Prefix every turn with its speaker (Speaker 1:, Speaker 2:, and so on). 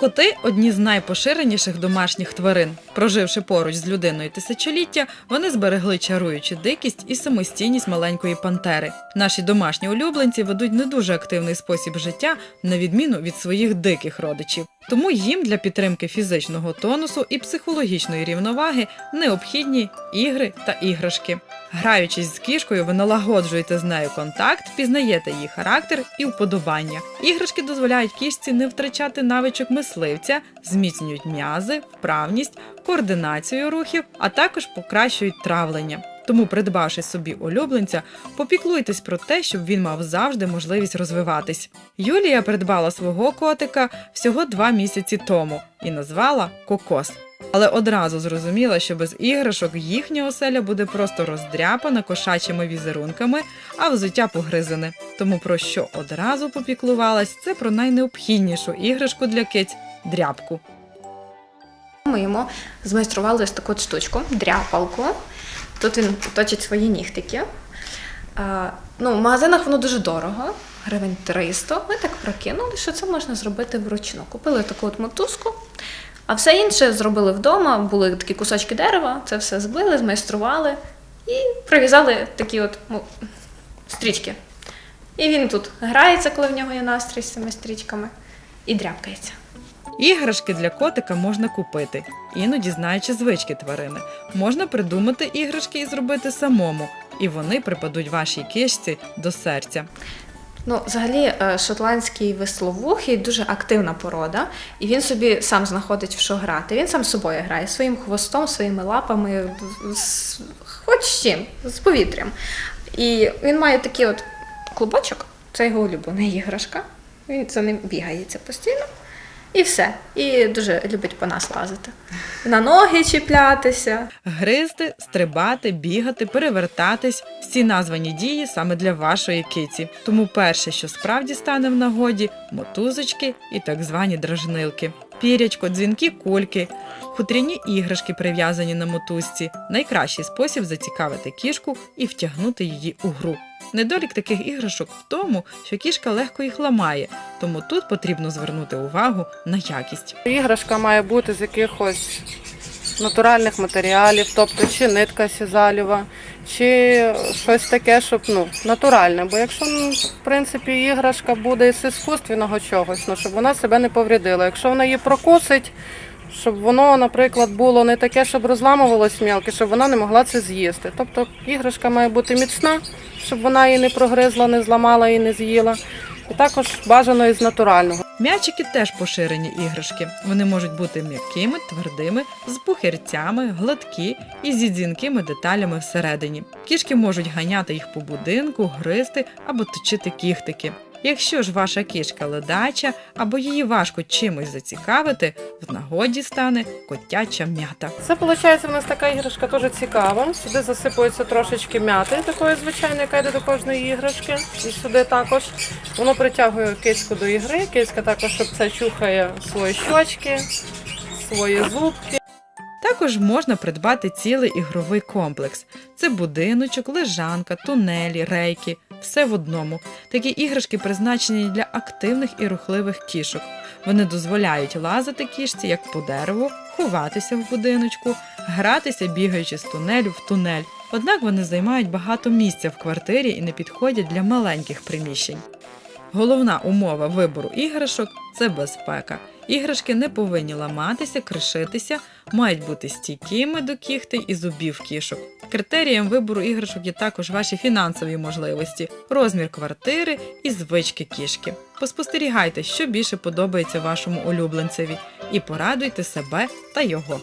Speaker 1: Коти одні з найпоширеніших домашніх тварин. Проживши поруч з людиною тисячоліття, вони зберегли чаруючу дикість і самостійність маленької пантери. Наші домашні улюбленці ведуть не дуже активний спосіб життя, на відміну від своїх диких родичів. Тому їм для підтримки фізичного тонусу і психологічної рівноваги необхідні ігри та іграшки. Граючись з кішкою, ви налагоджуєте з нею контакт, пізнаєте її характер і вподобання. Іграшки дозволяють кішці не втрачати навичок мисливця, зміцнюють м'язи, вправність, координацію рухів, а також покращують травлення. Тому, придбавши собі улюбленця, попіклуйтесь про те, щоб він мав завжди можливість розвиватись. Юлія придбала свого котика всього два місяці тому і назвала Кокос. Але одразу зрозуміла, що без іграшок їхня оселя буде просто роздряпана кошачими візерунками, а взуття погризене. Тому про що одразу попіклувалась, це про найнеобхіднішу іграшку для киць дряпку.
Speaker 2: Ми йому змайстрували ось таку штучку, дряпалку. Тут він точить свої нігтики. Ну, в магазинах воно дуже дорого, гривень 300. Ми так прокинули, що це можна зробити вручну. Купили таку от мотузку, а все інше зробили вдома. Були такі кусочки дерева, це все збили, змайстрували і прив'язали такі от ну, стрічки. І він тут грається, коли в нього є настрій з цими стрічками, і дряпкається.
Speaker 1: Іграшки для котика можна купити, іноді знаючи звички тварини. Можна придумати іграшки і зробити самому, і вони припадуть вашій кишці до серця.
Speaker 2: Ну, взагалі, е, шотландський весловухий дуже активна порода, і він собі сам знаходить в що грати. Він сам з собою грає своїм хвостом, своїми лапами, з, хоч з чим, з повітрям. І він має такий от клубочок, це його улюблена іграшка. Він за ним бігається постійно. І все. І дуже любить по нас лазити. На ноги чіплятися.
Speaker 1: Гризти, стрибати, бігати, перевертатись всі названі дії саме для вашої киці. Тому перше, що справді стане в нагоді, мотузочки і так звані дражнилки. Пірячко, дзвінки, кульки, хутряні іграшки, прив'язані на мотузці найкращий спосіб зацікавити кішку і втягнути її у гру. Недолік таких іграшок в тому, що кішка легко їх ламає, тому тут потрібно звернути увагу на якість.
Speaker 3: Іграшка має бути з якихось натуральних матеріалів, тобто чи нитка сізалєва, чи щось таке, щоб ну, натуральне. Бо якщо, ну, в принципі, іграшка буде з іскусственного чогось, ну, щоб вона себе не поврядила. Якщо вона її прокусить, щоб воно, наприклад, було не таке, щоб розламувалось м'ялки, щоб вона не могла це з'їсти. Тобто іграшка має бути міцна, щоб вона її не прогризла, не зламала і не з'їла. І також бажано із натурального.
Speaker 1: М'ячики теж поширені іграшки. Вони можуть бути м'якими, твердими, з пухирцями, гладкі і зі дзвінкими деталями всередині. Кішки можуть ганяти їх по будинку, гризти або точити кіхтики. Якщо ж ваша кішка ледача або її важко чимось зацікавити, в нагоді стане котяча м'ята.
Speaker 3: Це виходить у нас така іграшка дуже цікава. Сюди засипується трошечки м'яти, такої звичайної, яка йде до кожної іграшки. І сюди також воно притягує кицьку до ігри. Кицька також, щоб це чухає свої щочки, свої зубки.
Speaker 1: Також можна придбати цілий ігровий комплекс: це будиночок, лежанка, тунелі, рейки. Все в одному. Такі іграшки призначені для активних і рухливих кішок. Вони дозволяють лазити кішці як по дереву, ховатися в будиночку, гратися, бігаючи з тунелю в тунель. Однак вони займають багато місця в квартирі і не підходять для маленьких приміщень. Головна умова вибору іграшок це безпека. Іграшки не повинні ламатися, кришитися, мають бути стійкими до кіхти і зубів кішок. Критерієм вибору іграшок є також ваші фінансові можливості, розмір квартири і звички кішки. Поспостерігайте, що більше подобається вашому улюбленцеві, і порадуйте себе та його.